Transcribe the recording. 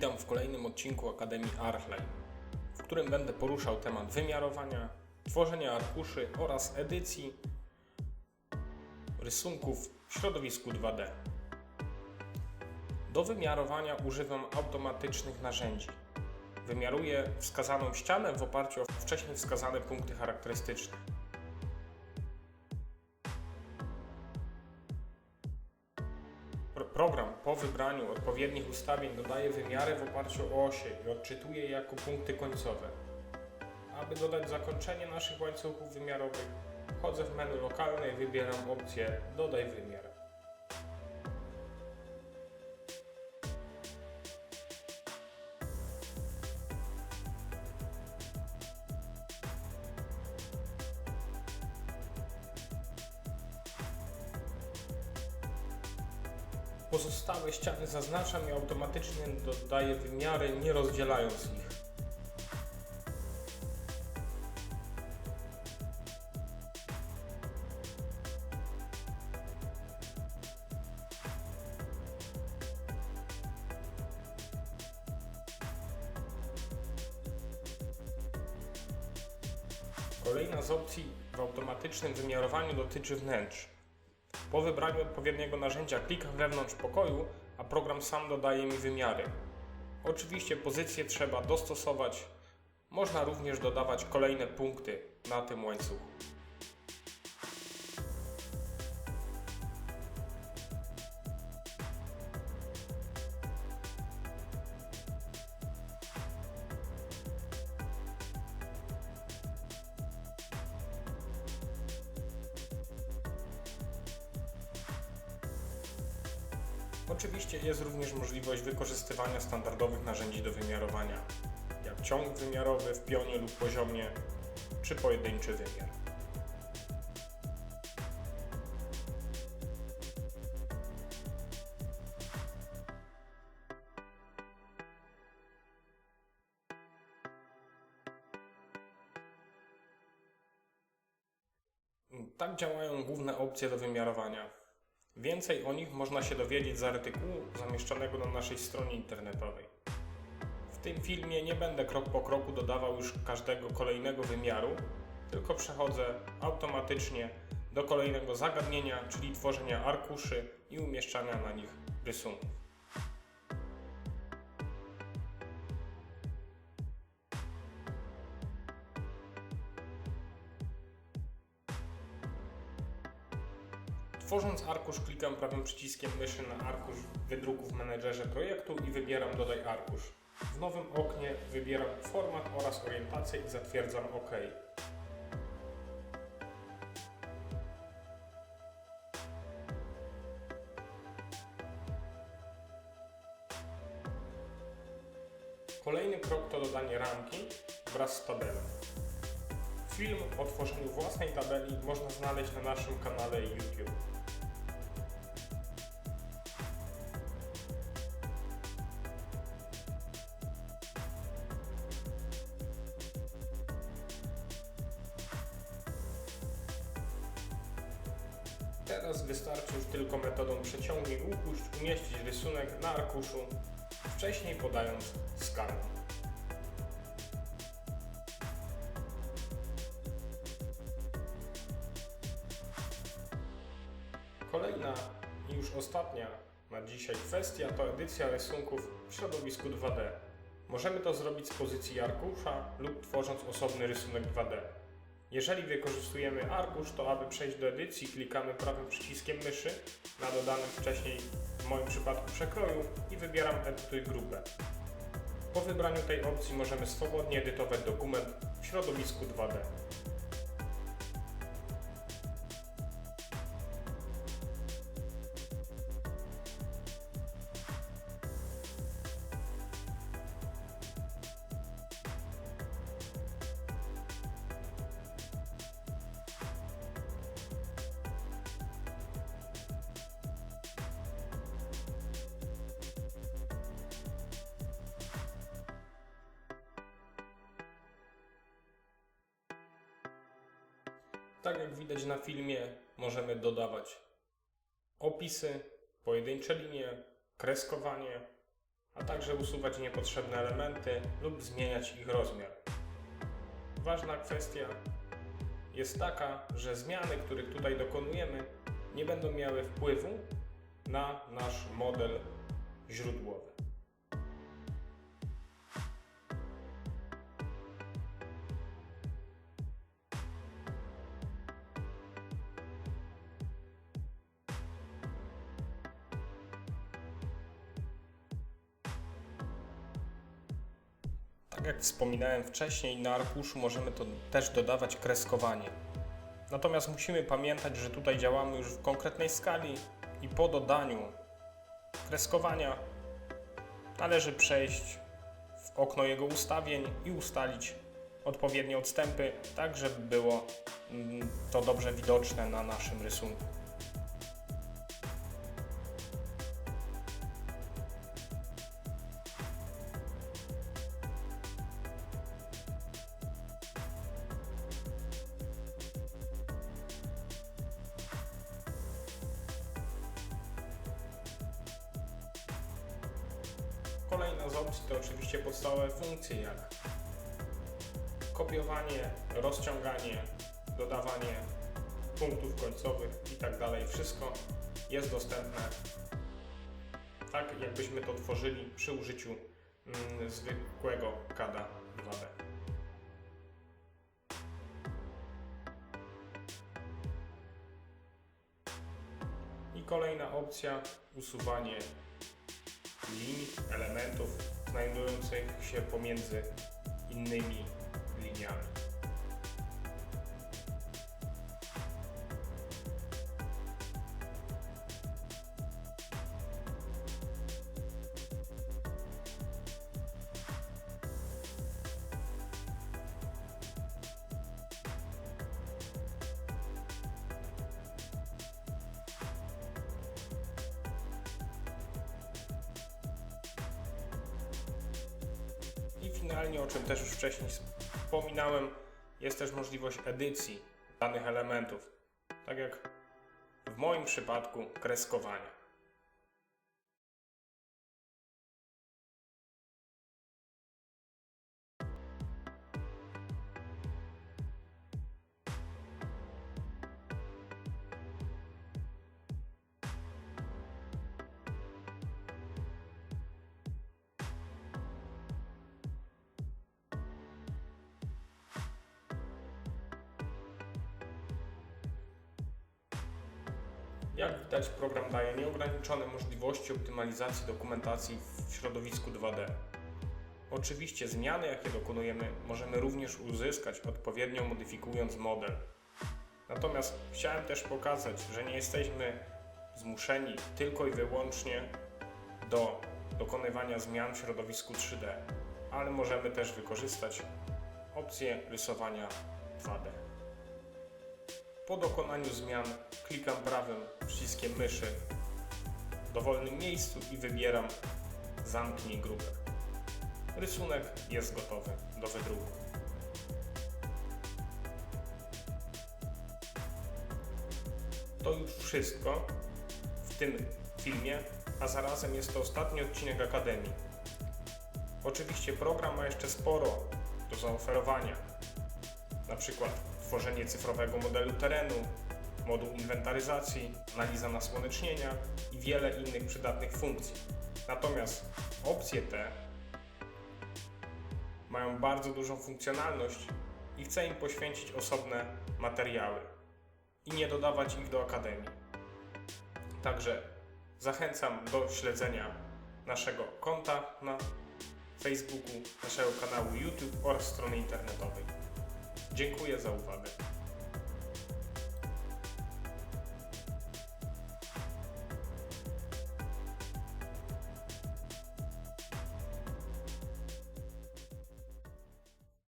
Witam w kolejnym odcinku Akademii Archlay, w którym będę poruszał temat wymiarowania, tworzenia arkuszy oraz edycji rysunków w środowisku 2D. Do wymiarowania używam automatycznych narzędzi. Wymiaruję wskazaną ścianę w oparciu o wcześniej wskazane punkty charakterystyczne. Wybraniu odpowiednich ustawień dodaje wymiary w oparciu o osie i odczytuje je jako punkty końcowe. Aby dodać zakończenie naszych łańcuchów wymiarowych, wchodzę w menu lokalne i wybieram opcję Dodaj wymiar. Pozostałe ściany zaznaczam i automatycznie dodaję wymiary, nie rozdzielając ich. Kolejna z opcji w automatycznym wymiarowaniu dotyczy wnętrz. Po wybraniu odpowiedniego narzędzia klikam wewnątrz pokoju, a program sam dodaje mi wymiary. Oczywiście pozycję trzeba dostosować. Można również dodawać kolejne punkty na tym łańcuchu. Oczywiście jest również możliwość wykorzystywania standardowych narzędzi do wymiarowania, jak ciąg wymiarowy w pionie lub poziomie, czy pojedynczy wymiar. Tak działają główne opcje do wymiarowania. Więcej o nich można się dowiedzieć z artykułu zamieszczonego na naszej stronie internetowej. W tym filmie nie będę krok po kroku dodawał już każdego kolejnego wymiaru, tylko przechodzę automatycznie do kolejnego zagadnienia, czyli tworzenia arkuszy i umieszczania na nich rysunków. Tworząc arkusz klikam prawym przyciskiem myszy na arkusz wydruku w menedżerze projektu i wybieram dodaj arkusz. W nowym oknie wybieram format oraz orientację i zatwierdzam OK. Kolejny krok to dodanie ramki wraz z tabelą. Film o tworzeniu własnej tabeli można znaleźć na naszym kanale YouTube. Teraz wystarczy już tylko metodą przeciągnij upuść umieścić rysunek na arkuszu, wcześniej podając skan. Kolejna i już ostatnia na dzisiaj kwestia to edycja rysunków w środowisku 2D. Możemy to zrobić z pozycji arkusza lub tworząc osobny rysunek 2D. Jeżeli wykorzystujemy arkusz, to aby przejść do edycji klikamy prawym przyciskiem myszy na dodanym wcześniej w moim przypadku przekroju i wybieram edytuj grupę. Po wybraniu tej opcji możemy swobodnie edytować dokument w środowisku 2D. Tak jak widać na filmie, możemy dodawać opisy, pojedyncze linie, kreskowanie, a także usuwać niepotrzebne elementy lub zmieniać ich rozmiar. Ważna kwestia jest taka, że zmiany, których tutaj dokonujemy, nie będą miały wpływu na nasz model źródłowy. Jak wspominałem wcześniej, na arkuszu możemy to też dodawać kreskowanie. Natomiast musimy pamiętać, że tutaj działamy już w konkretnej skali i po dodaniu kreskowania należy przejść w okno jego ustawień i ustalić odpowiednie odstępy, tak żeby było mm, to dobrze widoczne na naszym rysunku. Opcji to oczywiście podstawowe funkcje jak kopiowanie, rozciąganie, dodawanie punktów końcowych itd. Wszystko jest dostępne tak, jakbyśmy to tworzyli przy użyciu mm, zwykłego CADA 2D. I kolejna opcja usuwanie linii, elementów znajdujących się pomiędzy innymi liniami. Finalnie, o czym też już wcześniej wspominałem, jest też możliwość edycji danych elementów, tak jak w moim przypadku kreskowania. Jak widać, program daje nieograniczone możliwości optymalizacji dokumentacji w środowisku 2D. Oczywiście zmiany, jakie dokonujemy, możemy również uzyskać odpowiednio modyfikując model. Natomiast chciałem też pokazać, że nie jesteśmy zmuszeni tylko i wyłącznie do dokonywania zmian w środowisku 3D, ale możemy też wykorzystać opcję rysowania 2D. Po dokonaniu zmian klikam prawym przyciskiem myszy w dowolnym miejscu i wybieram Zamknij grupę. Rysunek jest gotowy do wydruku. To już wszystko w tym filmie, a zarazem jest to ostatni odcinek Akademii. Oczywiście program ma jeszcze sporo do zaoferowania, na przykład tworzenie cyfrowego modelu terenu, moduł inwentaryzacji, analiza nasłonecznienia i wiele innych przydatnych funkcji. Natomiast opcje te mają bardzo dużą funkcjonalność i chcę im poświęcić osobne materiały i nie dodawać ich do Akademii. Także zachęcam do śledzenia naszego konta na Facebooku, naszego kanału YouTube oraz strony internetowej. Dziękuję za uwagę.